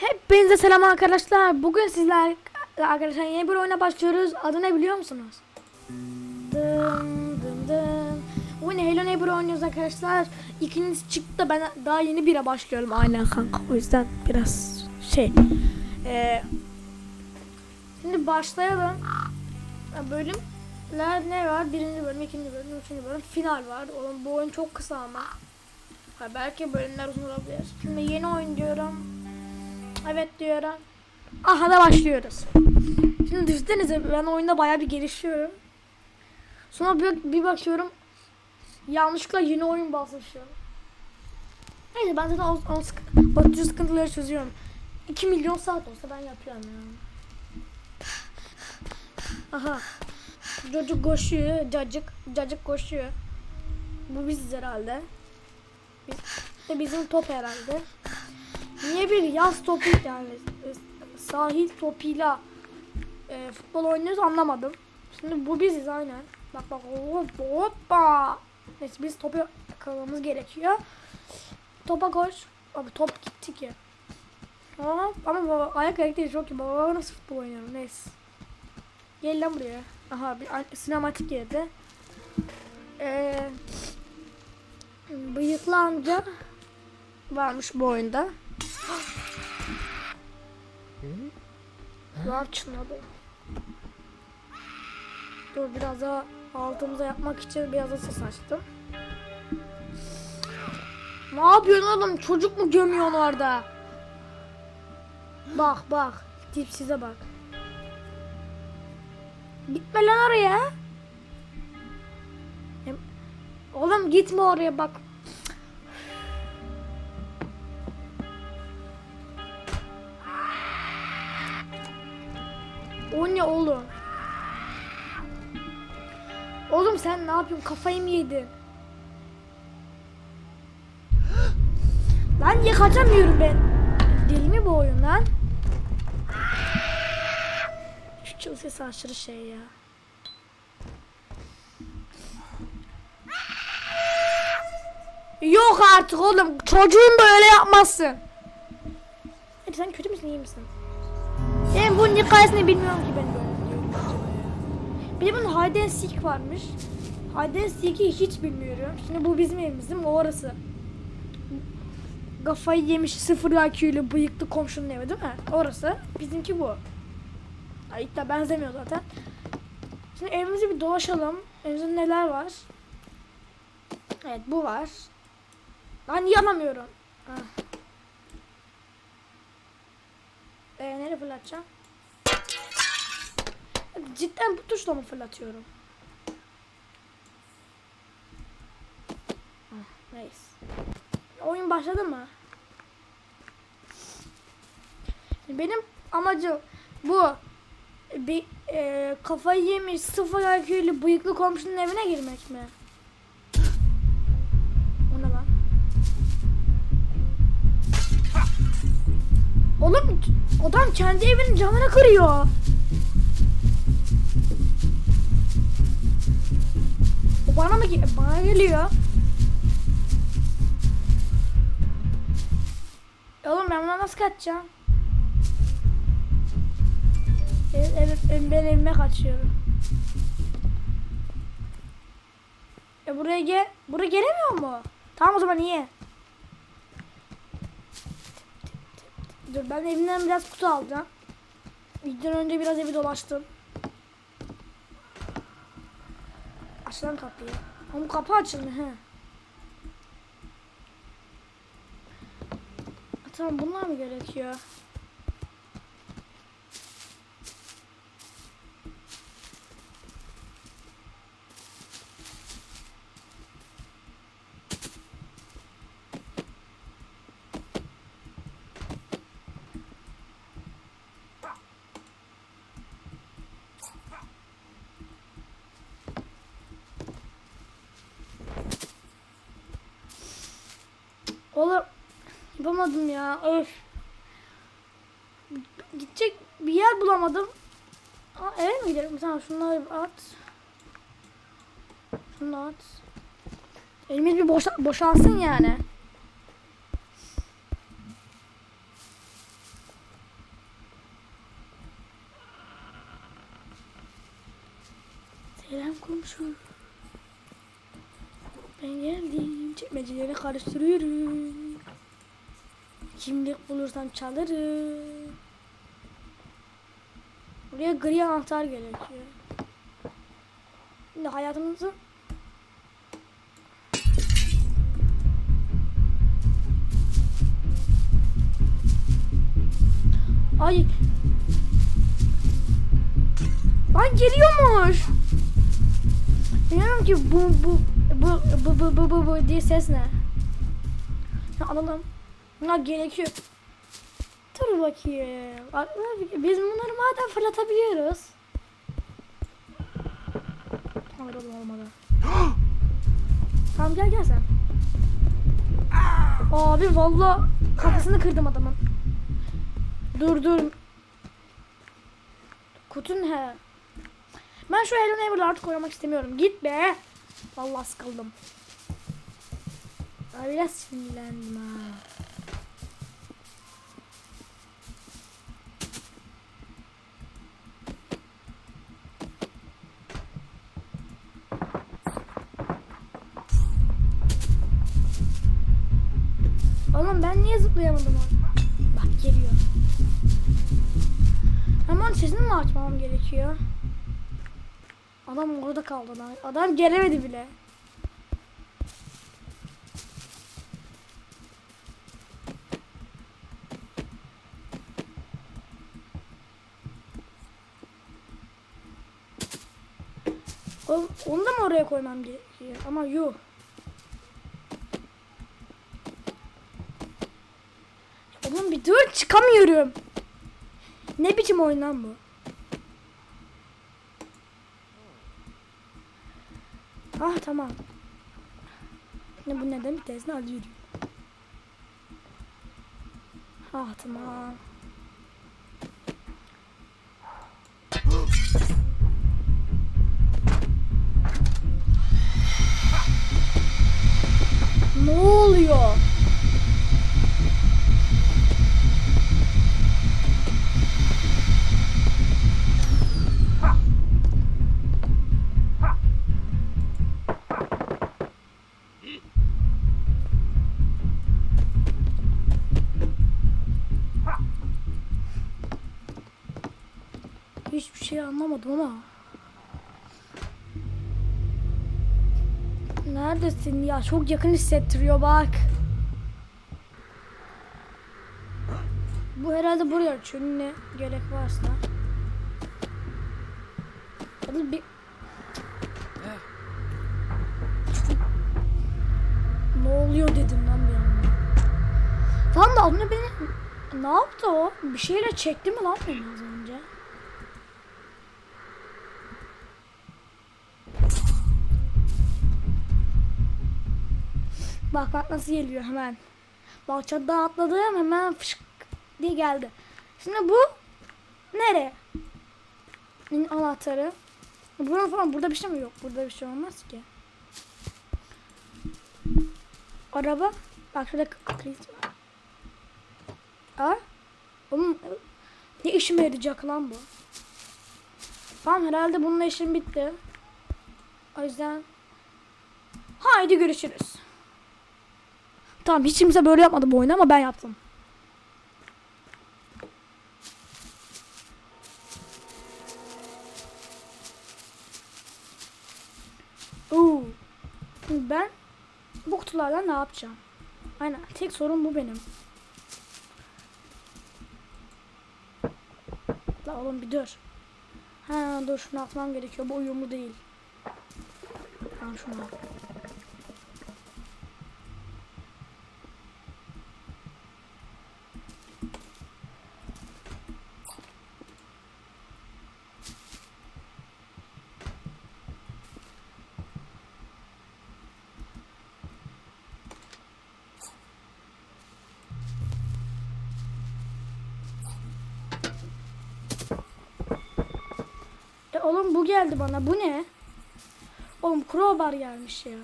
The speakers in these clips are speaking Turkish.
Hepinize selam arkadaşlar. Bugün sizler arkadaşlar yeni bir oyuna başlıyoruz. Adı ne biliyor musunuz? Dım dım dım. Bugün Hello Neighbor oynuyoruz arkadaşlar. İkincisi çıktı da ben daha yeni bire başlıyorum aynen kanka. O yüzden biraz şey. Ee, şimdi başlayalım. Bölümler ne var? Birinci bölüm, ikinci bölüm, üçüncü bölüm, final var. Oğlum bu oyun çok kısa ama. Ha, belki bölümler uzun olabilir. Şimdi yeni oyun diyorum. Evet diyorum. Aha da başlıyoruz. Şimdi düşünsenize ben oyunda bayağı bir gelişiyorum. Sonra bir, bir bakıyorum yanlışlıkla yeni oyun basmışım. Neyse ben zaten o, o, sık- tür sıkıntıları çözüyorum. 2 milyon saat olsa ben yapıyorum ya. Aha. Cacık koşuyor. Cacık. Cacık koşuyor. Bu biziz herhalde. Biz, bizim top herhalde. Niye bir yaz topu yani e, sahil topuyla e, futbol oynuyoruz anlamadım. Şimdi bu biziz aynen. Bak bak hop hoppa. Neyse biz topu yakalamamız gerekiyor. Topa koş. Abi top gitti ki. Hop ama baba, ayak hareketleri çok iyi. Baba nasıl futbol oynuyorum neyse. Gel lan buraya. Aha bir sinematik girdi. Ee, bıyıklı amca varmış bu oyunda. Lan çınladı. Dur biraz daha altımıza yapmak için biraz da ses açtım. Ne yapıyorsun oğlum? Çocuk mu gömüyorsun orada? Bak bak. Tipsize bak. Gitme lan oraya. Oğlum gitme oraya bak. Ne oğlum? Oğlum sen ne yapıyorsun? Kafayı mı yedin? Lan niye kaçamıyorum ben? Deli mi bu oyun lan? Şu çıl sesi aşırı şey ya. Yok artık oğlum. Çocuğun da öyle yapmazsın. Hadi sen kötü müsün iyi misin? Bunun hikayesini bilmiyorum ki ben böyle. Bir de bunun and seek varmış. And seek'i hiç bilmiyorum. Şimdi bu bizim evimiz değil mi? O orası. Kafayı yemiş sıfır IQ'lu bıyıklı komşunun evi değil mi? Orası. Bizimki bu. Ay de benzemiyor zaten. Şimdi evimizi bir dolaşalım. Evimizde neler var? Evet bu var. Lan niye alamıyorum? Ah. Ee, nereye fırlatacağım? Cidden bu tuşla mı fırlatıyorum? Ah, neyse. Oyun başladı mı? Benim amacım bu. Bir e, kafayı yemiş sıfır IQ'lu bıyıklı komşunun evine girmek mi? O ne lan? Oğlum adam kendi evinin camını kırıyor. Bana mı ge- bana geliyor? Oğlum ben buna nasıl kaçacağım? Evet, evet ben evime kaçıyorum. E buraya gel. Buraya gelemiyor mu? Tamam o zaman iyi. Dur ben evimden biraz kutu alacağım. Videodan önce biraz evi dolaştım. Aç kapıyı. Ama kapı açılmıyor he. Tamam bunlar mı gerekiyor? Oğlum yapamadım ya. Öf. Gidecek bir yer bulamadım. Aa, eve mi gidelim? Tamam şunları at. Şunu at. Elimiz bir boşa boşalsın yani. Selam komşu. Ben geldim. Çekmeceleri karıştırıyorum. Kimlik bulursam çalırım. Buraya gri anahtar gerekiyor. Şimdi hayatımızı Ay. Lan geliyormuş. Bilmiyorum ki bu bu bu bu bu bu bu, bu diye ses ne? Ya alalım. Ya gerekiyor. Dur bakayım. Biz bunları madem fırlatabiliyoruz. Hayır olmadı. tamam gel gel sen. Abi valla kafasını kırdım adamın. Dur dur. Kutun he. Ben şu Hello Neighbor'ı artık oynamak istemiyorum. Git be. Vallahi sıkıldım. Ay biraz sinirlendim ha. Oğlum ben niye zıplayamadım onu? Bak geliyor. Hemen sesini mi açmam gerekiyor? Adam orada kaldı lan. Adam gelemedi bile. Onu da mı oraya koymam gerekiyor? Ama yuh. Oğlum bir dur çıkamıyorum. Ne biçim oyun lan bu? Ah tamam. Ne bu neden bir tanesini alıyorum. Ah tamam. Hiçbir şey anlamadım ama. Neredesin ya? Çok yakın hissettiriyor bak. Bu herhalde buraya açıyor. Ne gerek varsa. Hadi bir... ne oluyor dedim lan bir anda. Lan da onu beni... Ne yaptı o? Bir şeyle çekti mi lan beni Bak bak nasıl geliyor hemen. Bak çatıdan atladım hemen fışk diye geldi. Şimdi bu nere? Nin anahtarı. Burada falan burada bir şey mi yok? Burada bir şey olmaz ki. Araba. Bak şurada kriz var. Aa. Oğlum ne işime yarayacak lan bu? Tamam herhalde bununla işim bitti. O yüzden haydi görüşürüz. Tamam hiç kimse böyle yapmadı bu oyunu ama ben yaptım. Oo. Ben bu kutulardan ne yapacağım? Aynen tek sorun bu benim. La oğlum bir dur. Ha dur şunu atmam gerekiyor. Bu uyumlu değil. Tamam şunu al. Oğlum bu geldi bana. Bu ne? Oğlum crowbar gelmiş ya.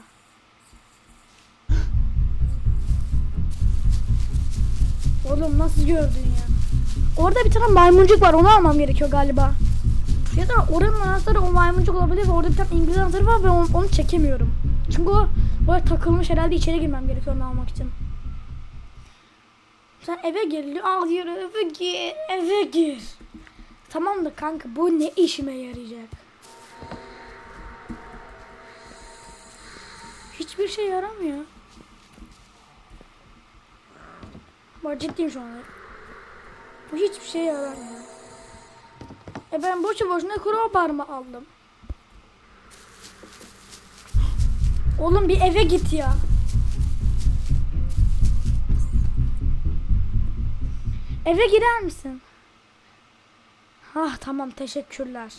Oğlum nasıl gördün ya? Orada bir tane maymuncuk var. Onu almam gerekiyor galiba. Ya da oranın anahtarı o maymuncuk olabilir orada bir tane İngiliz anahtarı var ve onu, onu çekemiyorum. Çünkü o böyle takılmış herhalde içeri girmem gerekiyor onu almak için. Sen eve gir. Al yürü eve gir. Eve gir. Tamam da kanka bu ne işime yarayacak? Hiçbir şey yaramıyor. Bak ciddiyim şu anda. Bu hiçbir şey yaramıyor. E ben boşu boşuna crowbar mı aldım? Oğlum bir eve git ya. Eve girer misin? Ah tamam teşekkürler.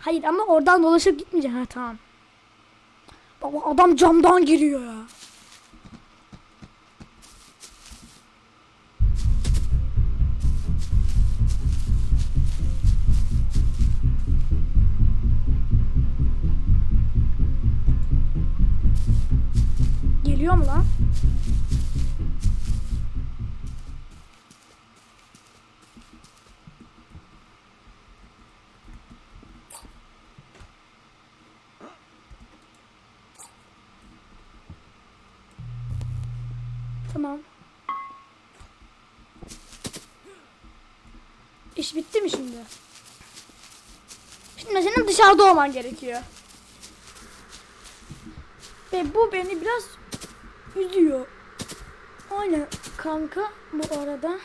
Hayır ama oradan dolaşıp gitmeyeceğim. Ha tamam. Baba adam camdan giriyor ya. Geliyor mu lan? Dışarıda olman gerekiyor. Ve bu beni biraz üzüyor. Aynen kanka bu arada.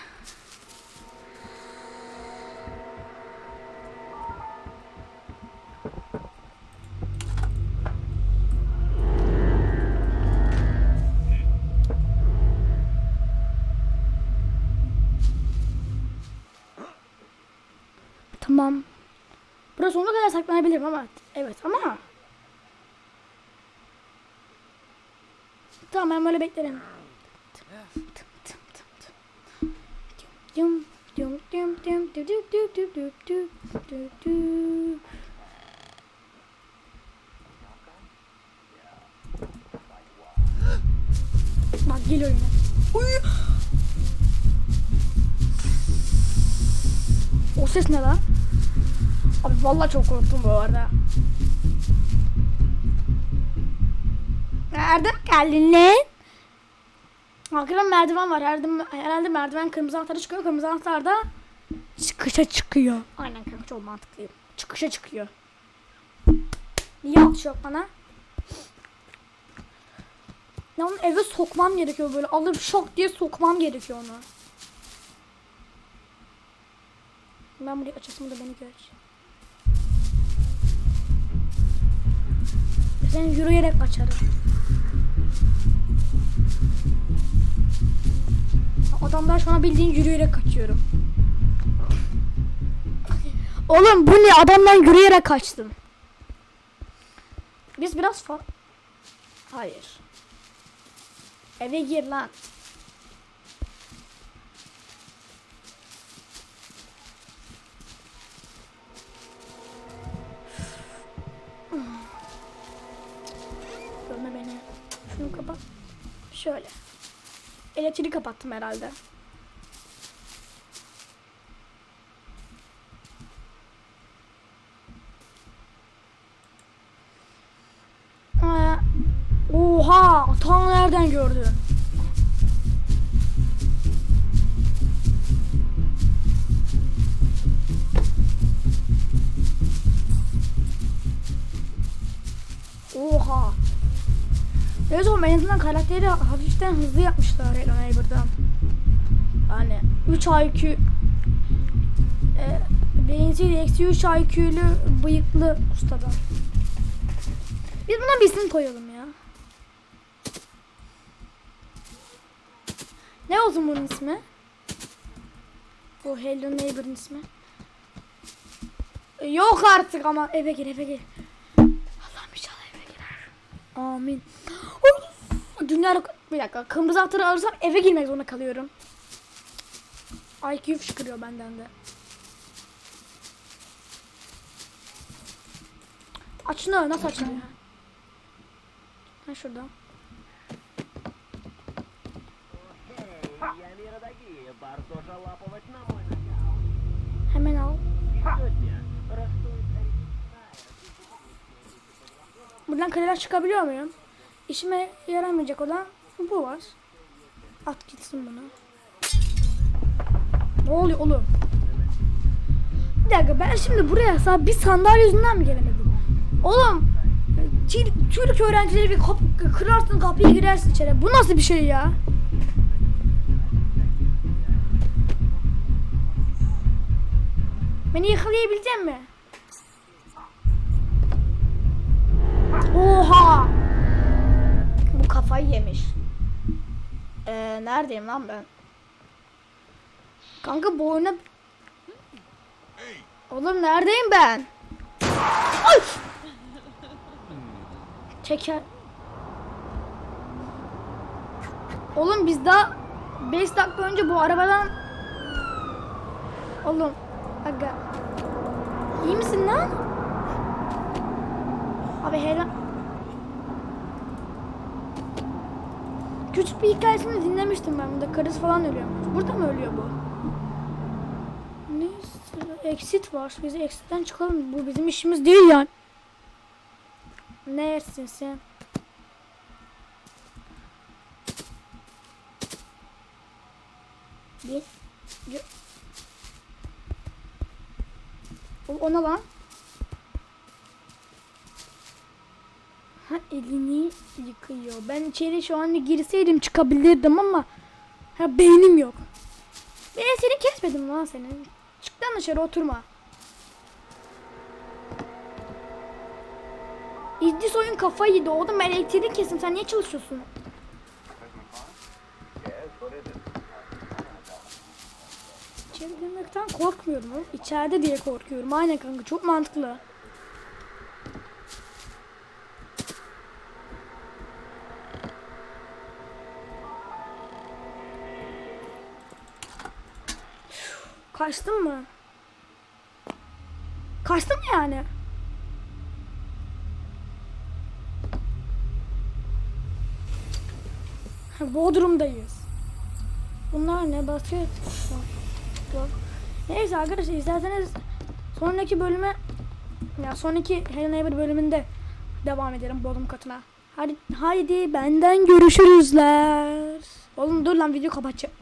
Tamam. Burada sonuna kadar saklanabilirim ama. Evet ama. Tamam ben böyle beklerim. Bak geliyorum ben. Uy! O ses ne lan? Abi vallahi çok korktum bu arada. Nereden geldin lan? Arkada merdiven var. Herhalde, herhalde merdiven kırmızı anahtarı çıkıyor. Kırmızı anahtar da çıkışa çıkıyor. Aynen kanka çok mantıklıyım. Çıkışa çıkıyor. Niye alış yok bana? Ya onu eve sokmam gerekiyor böyle. Alıp şok diye sokmam gerekiyor onu. Ben burayı açasım da beni gör. Ben yürüyerek açarım. Adamlar şu an bildiğin yürüyerek kaçıyorum. Oğlum bu ne? Adamdan yürüyerek kaçtım. Biz biraz fa... Hayır. Eve gir lan. Kapat. Şöyle. Elektriği kapattım herhalde. Oha! Tam nereden gördün? Oha! Evet oğlum en azından karakteri hafiften hızlı yapmışlar Hello Neighbor'dan. Yani 3 IQ e, birincisi eksi 3 IQ'lü bıyıklı ustadan. Biz buna bir isim koyalım ya. Ne olsun bunun ismi? Bu Hello Neighbor'ın ismi. Yok artık ama eve gir eve gir. Allah'ım inşallah eve girer. Amin dünya bir dakika kırmızı anahtarı alırsam eve girmek zorunda kalıyorum. IQ fışkırıyor benden de. Aç şunu nasıl açalım ya? Ha şurada. Hemen al. Buradan kaleler çıkabiliyor muyum? İşime yaramayacak olan bu var. At gitsin bunu. Ne oluyor oğlum? Bir dakika ben şimdi buraya sadece bir sandalye yüzünden mi gelemedim? Oğlum Türk öğrencileri bir kap kırarsın kapıyı girersin içeri. Bu nasıl bir şey ya? Beni yakalayabilecek mi? Oha! Kafayı yemiş. Ee, neredeyim lan ben? Kanka bu oyuna... Oğlum neredeyim ben? Ay! Teker... Oğlum biz daha 5 dakika önce bu arabadan... Oğlum... Aga... İyi misin lan? Abi helal... Küçük bir hikayesini dinlemiştim ben burada. Karısı falan ölüyormuş. Burada mı ölüyor bu? Neyse. Exit var. Biz exit'ten çıkalım. Bu bizim işimiz değil yani. Neresin sen? Bir. Gö- O, o ne lan? Ha elini yıkıyor. Ben içeri şu an girseydim çıkabilirdim ama ha beynim yok. Ben seni kesmedim lan senin. Çık lan dışarı oturma. İdris oyun kafayı yedi oğlum ben elektriği sen niye çalışıyorsun? İçeri girmekten korkmuyorum oğlum. İçeride diye korkuyorum. Aynen kanka çok mantıklı. Kaçtın mı? Kaçtın mı yani? Bodrum'dayız. Bunlar ne basket? Yok. Neyse arkadaşlar isterseniz sonraki bölüme ya sonraki Hello Neighbor bölümünde devam edelim Bodrum katına. Hadi haydi benden görüşürüzler. Oğlum dur lan video kapatacağım.